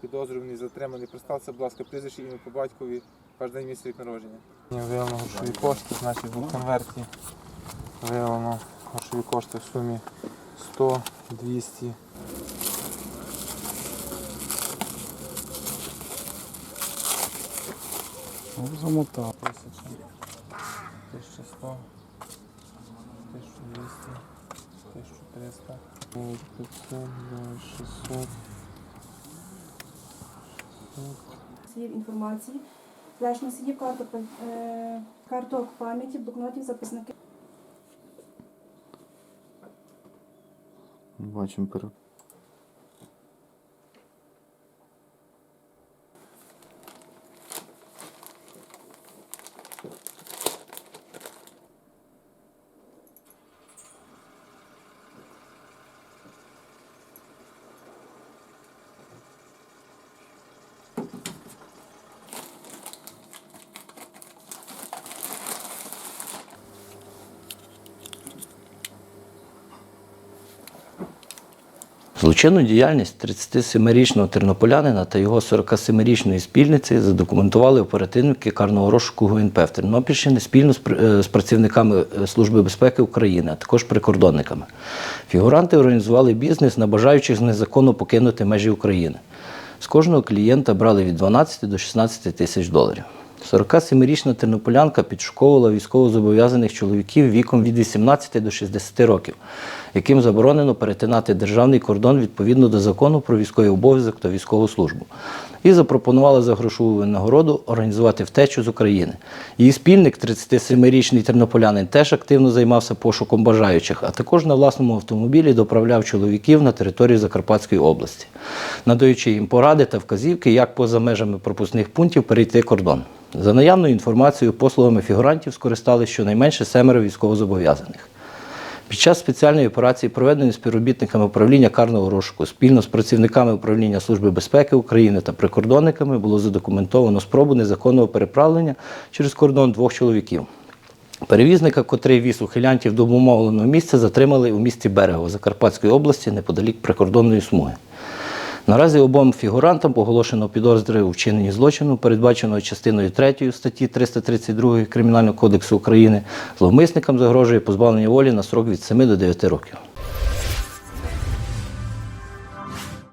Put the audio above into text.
Підозрюваний, затриманий, представся, будь ласка, прізвище, ім'я по батькові, ваш день місяць рік народження. Виявлено грошові кошти, значить в конверті виявлено грошові кошти в сумі 100, 200. Ну, замотав. 1000, 1100, 1200, 1300, 500, 600. слів інформації, флеш носіїв карток, е, карток пам'яті, блокнотів, записників. Бачимо перед. Злочинну діяльність 37-річного тернополянина та його 47-річної спільниці задокументували оперативники карного розшуку ГУНП в Тернопільщині спільно з, е, працівниками е, Служби безпеки України, а також прикордонниками. Фігуранти організували бізнес на бажаючих незаконно покинути межі України. З кожного клієнта брали від 12 до 16 тисяч доларів. 47-річна тернополянка підшуковувала військовозобов'язаних чоловіків віком від 18 до 60 років, яким заборонено перетинати державний кордон відповідно до закону про військовий обов'язок та військову службу. І запропонувала за грошову винагороду організувати втечу з України. Її спільник, 37-річний тернополянин, теж активно займався пошуком бажаючих, а також на власному автомобілі доправляв чоловіків на територію Закарпатської області, надаючи їм поради та вказівки, як поза межами пропускних пунктів перейти кордон. За наявною інформацією, послугами фігурантів скористали щонайменше семеро військовозобов'язаних. Під час спеціальної операції, проведеної співробітниками управління карного розшуку, спільно з працівниками управління Служби безпеки України та прикордонниками було задокументовано спробу незаконного переправлення через кордон двох чоловіків. Перевізника, котрий віз ухилянтів до обумовленого місця, затримали у місті Берегово Закарпатської області неподалік прикордонної смуги. Наразі обом фігурантам оголошено підозри у вчиненні злочину, передбаченого частиною 3 статті 332 Кримінального кодексу України. Зловмисникам загрожує позбавлення волі на срок від 7 до 9 років.